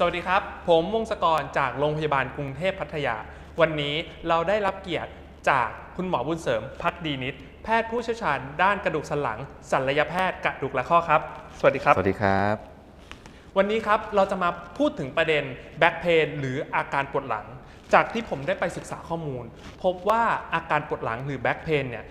สวัสดีครับ ผมวงศกรจากโรงพยาบาลกรุงเทพพัทยา วันนี้เราได้รับเกียรติจากคุณหมอบุญเสริมพักดีนิด แพทย์ผู้เชี่ยวชาญด้านกระดูกสันหลังศัลยแพทย์กระดูกและข้อครับ สวัสดีครับ สวัสดีครับ วันนี้ครับเราจะมาพูดถึงประเด็นแบ็กเพนหรืออาการปวดหลัง จากที่ผมได้ไปศึกษาข้อมูล พบว่าอาการปวดหลังหรือแบ็กเพนเนี่ย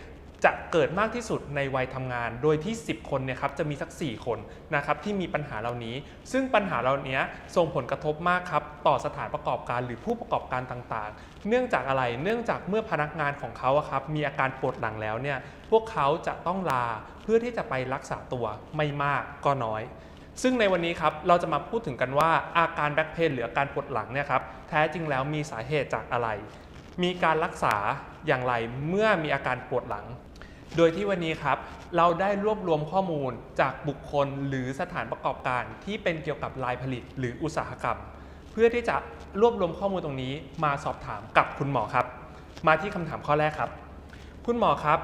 จะเกิดมากที่สุดในวัยทำงาน โดยที่ 10 คนเนี่ยครับจะมีสัก 4 คนนะครับที่มีปัญหาเหล่านี้ ซึ่งปัญหาเหล่านี้ส่งผลกระทบมากครับต่อสถานประกอบการหรือผู้ประกอบการต่างๆ เนื่องจากอะไร เนื่องจากเมื่อพนักงานของเขาครับมีอาการปวดหลังแล้วเนี่ยพวกเขาจะต้องลาเพื่อที่จะไปรักษาตัวไม่มากก็น้อยซึ่งในวันนี้ครับเราจะมาพูดถึงกันว่าอาการแบ็คเพนหรืออาการปวดหลังเนี่ยครับแท้จริงแล้วมีสาเหตุจากอะไร มีการรักษาอย่างไรเมื่อมีอาการปวดหลัง โดยที่วันนี้ครับ เราได้รวบรวมข้อมูลจากบุคคลหรือสถานประกอบการที่เป็นเกี่ยวกับลายผลิตหรืออุตสาหกรรม เพื่อที่จะรวบรวมข้อมูลตรงนี้มาสอบถามกับคุณหมอครับ มาที่คำถามข้อแรกครับ คุณหมอครับ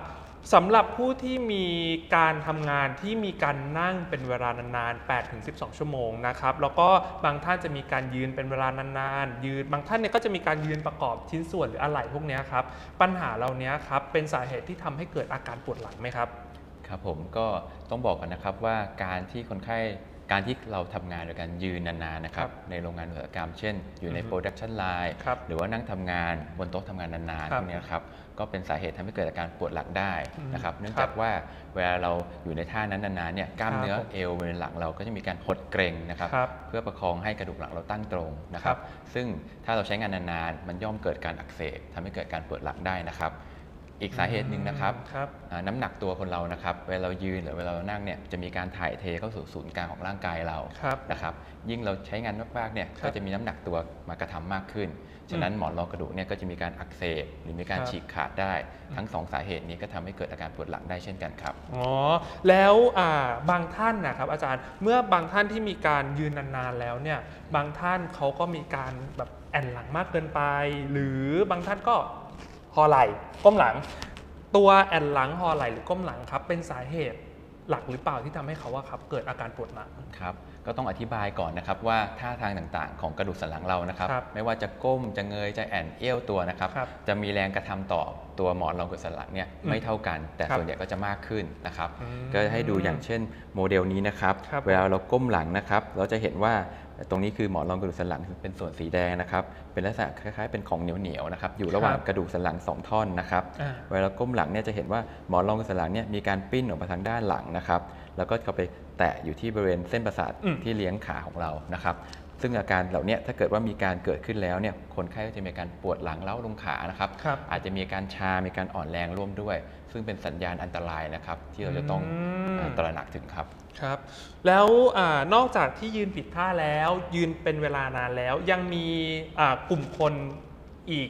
สำหรับผู้ที่มีการทำงานที่มีการนั่งเป็นเวลานานๆ8-12 ชั่วโมงนะครับ แล้วก็บางท่านจะมีการยืนเป็นเวลานานๆ ยืน บางท่านเนี่ยก็จะมีการยืนประกอบชิ้นส่วนหรืออะไหล่พวกนี้ครับ ปัญหาเหล่านี้ครับเป็นสาเหตุที่ทำให้เกิดอาการปวดหลังไหมครับ ครับผมก็ต้องบอกกันนะครับว่าการที่คนไข้ การที่เราทำงานโดยการยืนนานๆนะครับครับในโรงงานอุตสาหกรรม เช่น อยู่ในอือฮึโปรดักชันไลน์ครับหรือว่านั่งทำงานบนโต๊ะทำงานนานๆครัพบวกเนี้ยครับก็เป็นสาเหตุทำให้เกิดอาการปวดหลังได้อืมนะครับเนื่องครับจากว่าเวลาเราอยู่ในท่านั้นนานๆเนี่ยกล้ามครับเนื้อผมเอวบริเวณหลังเราก็จะมีการหดเกร็งนะครับครับเพื่อประคองให้กระดูกหลังเราตั้งตรงนะคครัรับบซึ่งถ้าเราใช้งานนานๆมันย่อมเกิดการอักเสบทำให้เกิดการปวดหลังได้นะครับ อีกสาเหตุหนึ่งนะครับครับอ่าน้ำหนักตัวคนเรานะครับ เวลาเรายืนหรือเวลาเรานั่งเนี่ยจะมีการถ่ายเทเข้าสู่ศูนย์กลางของร่างกายเราครับนะครับยิ่งเราใช้งานมากๆเนี่ยครับก็จะมีน้ำหนักตัวมากระทำมากขึ้น ฉะนั้นหมอนรองกระดูกเนี่ยก็จะมีการอักเสบหรือมีการครับฉีกขาดได้ ทั้งสองสาเหตุนี้ก็ทำให้เกิดอาการปวดหลังได้เช่นกันครับอ๋อแล้วอ่าบางท่านนะครับอาจารย์เมื่อบางท่านที่มีการยืนนานๆแล้วเนี่ยบางท่านเขาก็มีการแบบแอนหลังมากเกินไป หรือบางท่านก็ หอไหล่ก้มหลัง ตัวแอนหลังหอไหล่หรือก้มหลังครับเป็นสาเหตุหลักหรือเปล่าที่ทำให้เขาว่าครับเกิดอาการปวดหลังครับ ก็ต้องอธิบายก่อนนะครับว่าท่าทางต่างๆ ของกระดูกสันหลังเรานะครับ ครับไม่ว่าจะก้มจะเงยจะแอนเอี้ยวตัวนะครับ ครับจะมีแรงกระทำต่อตัวหมอนรองกระดูกสันหลังเนี่ยอืมไม่เท่ากัน แต่ครับส่วนใหญ่ก็จะมากขึ้นนะครับ อืมก็ให้ดูอย่างเช่นโมเดลนี้นะครับ ครับ เวลาเราก้มหลังนะครับ เราจะเห็นว่าตรงนี้คือหมอนรองกระดูกสันหลังเป็นส่วนสีแดงนะครับ เป็นลักษณะคล้ายๆเป็นของเหนียวๆนะครับ อยู่ระหว่างครับกระดูกสันหลังสองท่อนนะครับ อ่า เวลาก้มหลังเนี่ยจะเห็นว่าหมอนรองกระดูกสันหลังเนี่ยมีการปิ้นออกมาทางด้านหลังนะครับ แล้วก็เข้าไป แตะอยู่ที่บริเวณเส้นประสาทอืมที่เลี้ยงขาของเรานะครับซึ่งอาการเหล่าเนี้ถ้าเกิดว่ามีการเกิดขึ้นแล้วเนี่ยคนไข้ก็จะมีอาการปวดหลังเล้าลงขานะครับครับอาจจะมีอาการชา มีการอ่อนแรงร่วมด้วย ซึ่งเป็นสัญญาณอันตรายนะครับ ที่เราจะต้องอืมเอ่อตระหนักถึงครับครับ แล้วอานอกจากที่ยืนผิดท่าแล้ว ยืนเป็นเวลานานแล้ว ยังมีอ่ากลุ่มคนอีก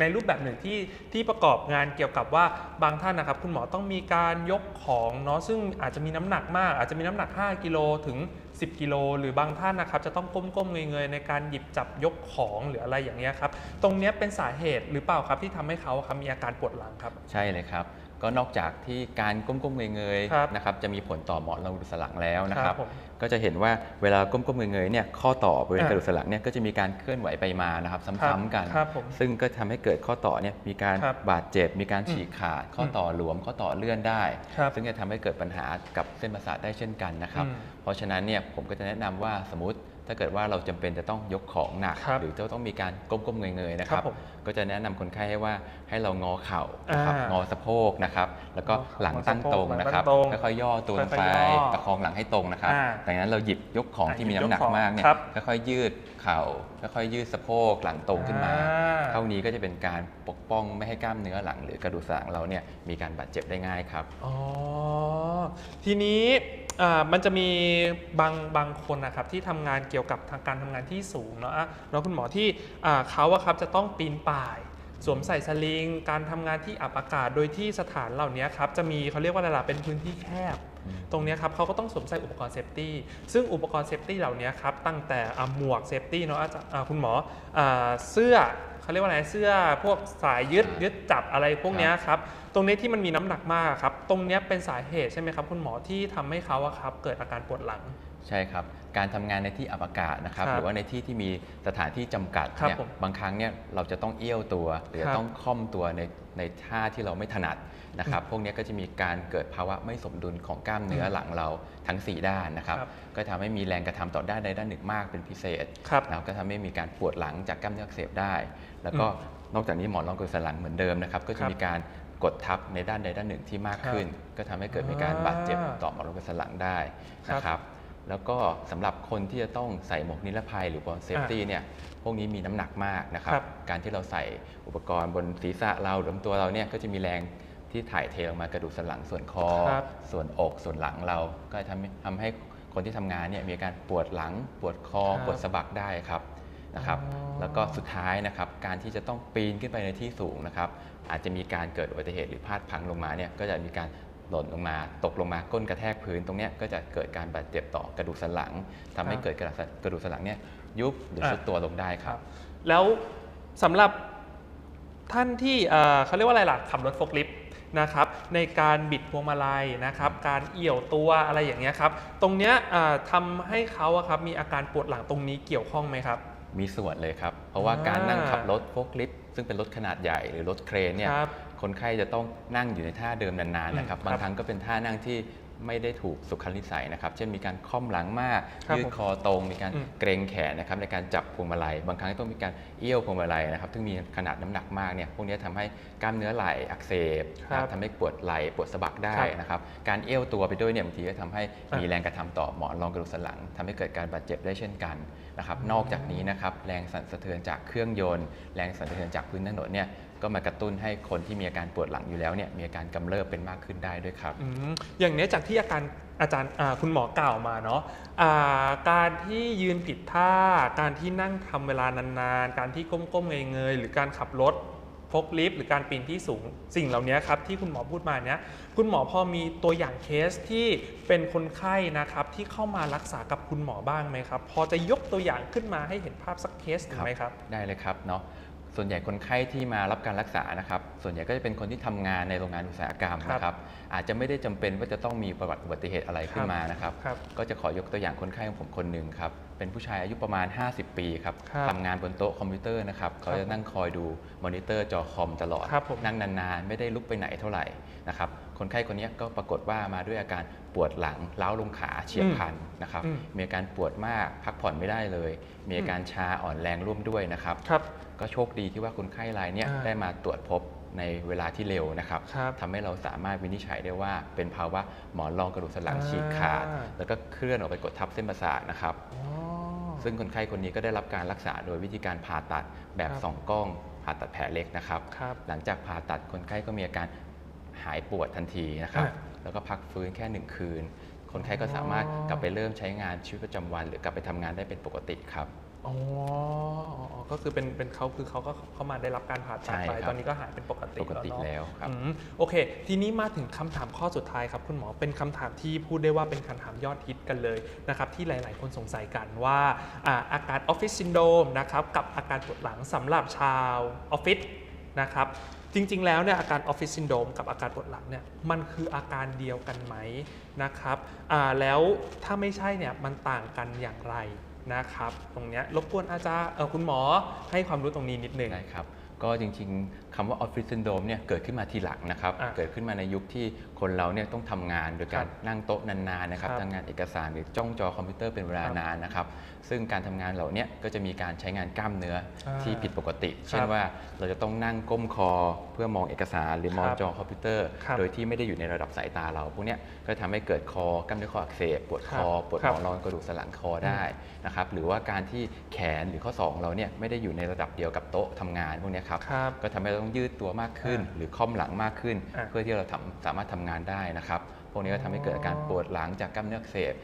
ในรูปแบบหนึ่งที่ที่ประกอบงานเกี่ยวกับว่าบางท่านนะครับ คุณหมอต้องมีการยกของเนาะซึ่งอาจจะมีน้ำหนักมาก อาจจะมีน้ำหนัก 5 กิโลถึง 10 กิโล หรือบางท่านนะครับ จะต้องก้มๆเงยๆในการหยิบจับยกของหรืออะไรอย่างเงี้ยครับ ตรงนี้เป็นสาเหตุหรือเปล่าครับที่ทำให้เขาครับมีอาการปวดหลังครับ ใช่เลยครับ ก็นอกจากที่การก้มๆเงยครับๆนะครับจะมีผลต่อหมอนรองกระดูกสันหลังแล้วนะคครัรับบผมก็จะเห็นว่าเวลาก้มๆเงยๆเนี่ยข้อต่อบริเวณอ่ากระดูกสันหลังเนี่ยก็จะมีการเคลื่อนไหวไปมานะครับครับซ้ำๆกัน ครับผมซึ่งก็ทำให้เกิดข้อต่อเนี่ยมีการครับบาดเจ็บ มีการฉีกอืมขาด ข้อต่อหลวมข้อต่อเลื่อนได้ ครับซึ่งจะทำให้เกิดปัญหากับเส้นประสาทได้เช่นกันนะครับ อืม เพราะฉะนั้นเนี่ยผมก็จะแนะนำว่าสมมติ ถ้าเกิดว่าเราจำเป็นจะต้องยกของหนักครับหรือจะต้องมีการก้มๆเงยๆนะคครัรับบผมก็จะแนะนำคนไข้ให้ว่าให้เรางอเข่านะครับอ่างอสะโพกนะครับ แล้วก็งอเข่าหลังตั้งตรงงอสะโพกนะครับหลังตั้งตรงค่อยๆย่อตัวลงค่ไปอยๆย่อประคองหลังให้ตรงนะครับอ่าดังนั้นเราหยิบยกของอ่าที่มีหยิบน้ำหนักยกของมากเนี่ยครับค่อยๆยืดเข่าค่อยๆยืดสะโพกหลังตรงขึ้นมาอ่าเท่านี้ก็จะเป็นการปกป้องไม่ให้กล้ามเนื้อหลัง หรือกระดูกสันหลังเราเนี่ยมีการบาดเจ็บได้ง่ายครับอ๋อทีนี้อ่า มันจะมีบางบางคนนะครับที่ทำงานเกี่ยวกับทางการทำงานที่สูงเนาะอะแล้วคุณหมอที่อ่าเขาอะครับจะต้องปีนป่าย สวมใส่สลิง การทำงานที่อับอากาศโดยที่สถานเหล่านี้ครับจะมีเขาเรียกว่าอะไรล่ะเป็นพื้นที่แคบอืมตรงเนี้ยครับเขาก็ต้องสวมใส่อุปกรณ์เซฟตี้ซึ่งอุปกรณ์เซฟตี้เหล่านี้ครับตั้งแต่อะหมวกเซฟตี้เนาะอาจารย์อ่าคุณหมออาเสื้อ เขาเรียกว่าอะไรเสื้อพวกสายยึดยึดจับอะไรพวกเนี้ยครับตรงนี้ที่มันมีน้ำหนักมากครับตรงเนี้ยเป็นสาเหตุใช่ไหมครับคุณหมอที่ทำให้เขาอะครับเกิดอาการปวดหลัง ใช่ครับ การทำงานในที่อับอากาศนะครับ ครับหรือว่าในที่ที่มีสถานที่จำกัดครับเนี่ยผมบางครั้งเนี่ยเราจะต้องเอี้ยวตัว หรือครับต้องค่อมตัวในในท่าที่เราไม่ถนัดนะครับ พวกเนี้ยก็จะมีการเกิดภาวะไม่สมดุลของกล้ามเนื้ออืมหลังเราทั้ง 4 ด้านนะครับ ครับก็ทำให้มีแรงกระทำต่อด้านใดด้านหนึ่งมากเป็นพิเศษครับนะครับก็ทำให้มีการปวดหลังจากกล้ามเนื้ออักเสบได้ แล้วก็นอกจากนี้หมอนรองกระดูกสันหลังเหมือนเดิมนะครับ ก็คจะรับมีการกดทับในด้านใดด้านหนึ่งที่มากครับขึ้น ก็ทำให้เกิดมีการบาดเจ็บต่อหมอนรองกระดูกสันหลังได้ครับนะครับ แล้วก็สำหรับคนที่จะต้องใส่หมวกนิรภัยหรือบอลเซฟตี้เนี่ยพวกนี้มีน้ำหนักมากนะครับ ครับ การที่เราใส่อุปกรณ์บนศีรษะเราหรือตัวเราเนี่ยก็จะมีแรงที่ถ่ายเทลงมากระดูกสันหลังส่วนคอ ครับ ส่วนอกส่วนหลังเราก็ทำให้ทำให้คนที่ทำงานเนี่ยมีอาการปวดหลัง ปวดคอ ครับปวดสะบักได้ครับนะครับ อ๋อ แล้วก็สุดท้ายนะครับ การที่จะต้องปีนขึ้นไปในที่สูงนะครับ อาจจะมีการเกิดอุบัติเหตุหรือพลาดพลังลงมาเนี่ยก็จะมีการ หล่นลงมา ตกลงมาก้นกระแทกพื้นตรงเนี้ยก็จะเกิดการบาดเจ็บต่อกระดูกสันหลังทำให้ครับเกิดกระดูกสันกระดูกสันหลังเนี่ยยุบหรืออะสุดตัวลงได้ครับ แล้วสำหรับท่านที่เอ่อเขาเรียกว่าอะไรล่ะขับรถโฟล์คลิฟต์นะครับในการบิดพวงมาลัยนะครับ การเอี่ยวตัวอะไรอย่างเงี้ยครับ ตรงเนี้ยเอ่อทำให้เขาอะครับมีอาการปวดหลังตรงนี้เกี่ยวข้องไหมครับ มีส่วนเลยครับ เพราะว่าการนั่งขับรถโฟล์คลิฟต์ซึ่งเป็นรถขนาดใหญ่หรือรถเครนเนี่ย ครับคนไข้จะต้องนั่งอยู่ในท่าเดิมนานๆนะครับอืมบางครับครั้งก็เป็นท่านั่งที่ไม่ได้ถูกสุขนิสัยนะครับ เช่นมีการค่อมหลังมากครับยืดผมคอตรง มีการอืมเกรงแขนนะครับในการจับพวงมาลัย บางครั้งต้องมีการเอี้ยวพวงมาลัยนะครับซึ่งมีขนาดน้ำหนักมากเนี่ยพวกนี้ทำให้กล้ามเนื้อไหล่อักเสบครับนะทำให้ปวดไหล่ปวดสะบักได้ครับนะครับการเอี้ยวตัวไปด้วยเนี่ยบางทีก็ทำให้อะมีแรงกระทำต่อหมอนรองกระดูกสันหลังทำให้เกิดการบาดเจ็บได้เช่นกันนะครับนอกจากนี้นะครับแรงสั่นสะเทือนจากเครื่องยนต์ แรงสั่นสะเทือนจากพื้นถนนเนี่ย ก็มากระตุ้นให้คนที่มีอาการปวดหลังอยู่แล้วเนี่ยมีอาการกำเริบเป็นมากขึ้นได้ด้วยครับ อืมอย่างเนี้ยจากที่อาการอาจารย์อ่าคุณหมอกล่าวมาเนาะอ่าการที่ยืนผิดท่า การที่นั่งทำเวลานานๆ การที่ก้มๆเงยๆหรือการขับรถพกลิฟต์หรือการปีนที่สูงสิ่งเหล่านี้ครับที่คุณหมอพูดมาเนี้ยคุณหมอพอมีตัวอย่างเคสที่เป็นคนไข้นะครับที่เข้ามารักษากับคุณหมอบ้างไหมครับ พอจะยกตัวอย่างขึ้นมาให้เห็นภาพสักเคสหนึ่งไหมครับ ได้เลยครับเนาะ ส่วนใหญ่คนไข้ที่มารับการรักษานะครับ ส่วนใหญ่ก็จะเป็นคนที่ทำงานในโรงงานอุตสาหกรรมครับนะครับ อาจจะไม่ได้จำเป็นว่าจะต้องมีประวัติอุบัติเหตุอะไรขึ้นมานะครับครับ ก็จะขอยกตัวอย่างคนไข้ของผมคนหนึ่งครับ เป็นผู้ชายอายุประมาณ 50 ปีครับครับทำงานบนโต๊ะคอมพิวเตอร์นะครับ เขาจะนั่งคอยดูมอนิเตอร์จอคอมตลอดครับผมนั่งนานๆ ไม่ได้ลุกไปไหนเท่าไหร่นะครับ คนไข้คนนี้ก็ปรากฏว่ามาด้วยอาการ ปวดหลังล้าวลงขาเฉียบพลันนะครับอืมมีอาการปวดมากพักผ่อนไม่ได้เลย มีอาการชาอ่อนแรงร่วมด้วยนะครับครับก็โชคดีที่ว่าคนไข้รายเนี้ยอ่าได้มาตรวจพบในเวลาที่เร็วนะครับครับทำให้เราสามารถวินิจฉัยได้ว่า เป็นภาวะหมอนรองกระดูกสันหลังฉีกขาดอ่าแล้วก็เคลื่อนออกไปกดทับเส้นประสาทนะครับอ๋อซึ่งคนไข้คนนี้ก็ได้รับการรักษาโดยวิธีการผ่าตัดแบบครับสองกล้องผ่าตัดแผลเล็กนะครับครับหลังจากผ่าตัดคนไข้ก็มีอาการหายปวดทันทีนะครับอ่า แล้วก็พักฟื้นแค่หนึ่งคืน คนไข้ก็สามารถอ๋อกลับไปเริ่มใช้งานชีวิตประจำวัน หรือกลับไปทำงานได้เป็นปกติครับ อ๋ออ๋อก็คือเป็นเป็นเขาคือเขาก็เข้ามาได้รับการผ่าตัดใช่ไปครับ ตอนนี้ก็หายเป็นปกติปกติเนาะแล้วครับ อืมโอเค ทีนี้มาถึงคำถามข้อสุดท้ายครับ คุณหมอเป็นคำถามที่พูดได้ว่าเป็นคำถามยอดฮิตกันเลยนะครับ ที่หลาย ๆ คนสงสัยกันว่าอ่าอาการออฟฟิศซินโดรมนะครับกับอาการปวดหลังสำหรับชาวออฟฟิศนะครับ จริงๆ แล้วเนี่ยอาการออฟฟิศซินโดมกับอาการปวดหลังเนี่ยมันคืออาการเดียวกันไหมนะครับแล้วถ้าไม่ใช่เนี่ยมันต่างกันอย่างไรนะครับ ตรงนี้รบกวนอาจารย์คุณหมอให้ความรู้ตรงนี้นิดหนึ่งได้ครับก็จริงๆ คำว่าออฟฟิศซินโดรมเนี่ยเกิดขึ้นมาทีหลังนะครับ อะเกิดขึ้นมาในยุคที่คนเราเนี่ยต้องทำงานโดยการครับนั่งโต๊ะนานๆนะครับครับทำงานเอกสารหรือจ้องจอคอมพิวเตอร์เป็นเวลาครับนานนะครับ ซึ่งการทำงานเหล่าเนี้ก็จะมีการใช้งานกล้ามเนื้ออาที่ผิดปกติ เช่นว่าเราจะต้องนั่งก้มคอ เพื่อมองเอกสารหรือมองครับจอคอมพิวเตอร์ ครับโดยที่ไม่ได้อยู่ในระดับสายตาเราพวกเนี้ยก็ทำให้เกิดคอกล้ามเนื้อคออักเสบปวดคอครับปวดครัหบมอนรองกระดูกสันหลังคอได้นะครับหรือว่าการที่แขนหรือข้อศอกของเราเนี่ยไม่ได้อยู่ในระดับเดียวกับโต๊ะทำงานพวกเนี้ยครับครับ ก็ทำให้เราต้องยืดตัวมากขึ้นอ่าหรือค่อมหลังมากขึ้นอ่าเพื่อที่เราทำสามารถทำงานได้นะครับ พวกนี้ก็ทำให้เกิดอาการปวดหลังจากกล้ามเนื้ออักเสบ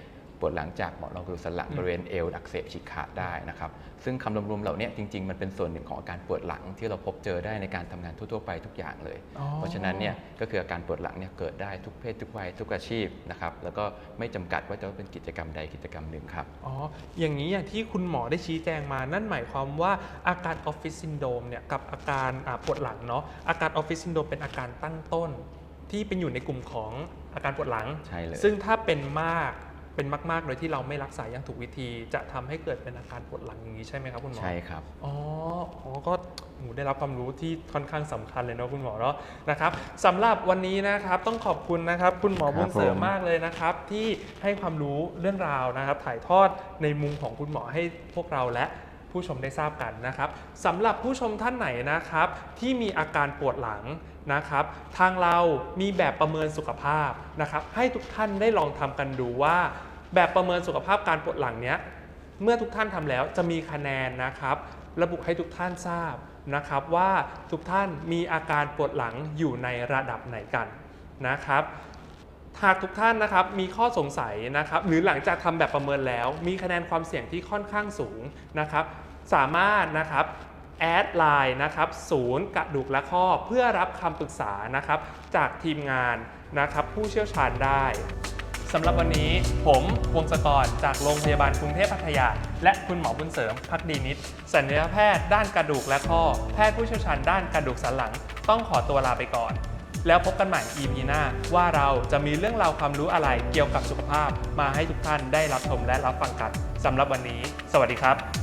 ปวดหลังจากหมอนรองกระดูกสันหลังอืมบริเวณเอวอักเสบฉีกขาดได้นะครับซึ่งคำรวมๆเหล่านี้จริง ๆ มันเป็นส่วนหนึ่งของอาการปวดหลังที่เราพบเจอได้ในการทำงานทั่วๆไปทุกอย่างเลยอ๋อเพราะฉะนั้นเนี่ยก็คืออาการปวดหลังเนี่ยเกิดได้ทุกเพศทุกวัยทุกอาชีพนะครับแล้วก็ไม่จำกัดว่าจะต้องเป็นกิจกรรมใดกิจกรรมหนึ่งครับอ๋ออย่างนี้อย่างที่คุณหมอได้ชี้แจงมานั่นหมายความว่าอาการออฟฟิศซินโดรมเนี่ยกับอาการอ่าปวดหลังเนาะอาการออฟฟิศซินโดรมเป็นอาการตั้งต้น ที่เป็นอยู่ในกลุ่มของอาการปวดหลังใช่เลยซึ่งถ้าเป็นมาก เเป็นมากๆ โดยที่เราไม่รักษาอย่างถูกวิธี จะทำให้เกิดเป็นอาการปวดหลังอย่างนี้ใช่ไหมครับคุณหมอใช่ครับอ๋ออ๋อก็หนูได้รับความรู้ที่ค่อนข้างสำคัญเลยเนาะคุณหมอเนาะนะครับสำหรับวันนี้นะครับต้องขอบคุณนะครับคุณหมอครับบุญเสริมผมมากเลยนะครับ ที่ให้ความรู้เรื่องราวนะครับ ถ่ายทอดในมุมของคุณหมอให้พวกเราและผู้ชมได้ทราบกันนะครับสำหรับผู้ชมท่านไหนนะครับ ที่มีอาการปวดหลังนะครับ ทางเรามีแบบประเมินสุขภาพนะครับ ให้ทุกท่านได้ลองทำกันดูว่า แบบประเมินสุขภาพการปวดหลังเนี้ยเมื่อทุกท่านทำแล้วจะมีคะแนนนะครับ ระบุให้ทุกท่านทราบนะครับว่าทุกท่านมีอาการปวดหลังอยู่ในระดับไหนกันนะครับหากทุกท่านนะครับมีข้อสงสัยนะครับหรือหลังจากทำแบบประเมินแล้ว มีคะแนนความเสี่ยงที่ค่อนข้างสูงนะครับ สามารถนะครับแอดไลน์นะครับศูนย์กระดูกและข้อเพื่อรับคำปรึกษานะครับจากทีมงานนะครับผู้เชี่ยวชาญได้ สำหรับวันนี้ผมวงศกรจากโรงพยาบาลกรุงเทพพัทยา และคุณหมอบุญเสริมพักดีนิดสัญญาแพทย์ด้านกระดูกและข้อ แพทย์ผู้เชี่ยวชาญด้านกระดูกสันหลัง ต้องขอตัวลาไปก่อน แล้วพบกันใหม่ EP หน้า ว่าเราจะมีเรื่องราวความรู้อะไรเกี่ยวกับสุขภาพ มาให้ทุกท่านได้รับชมและรับฟังกันสำหรับวันนี้ สวัสดีครับ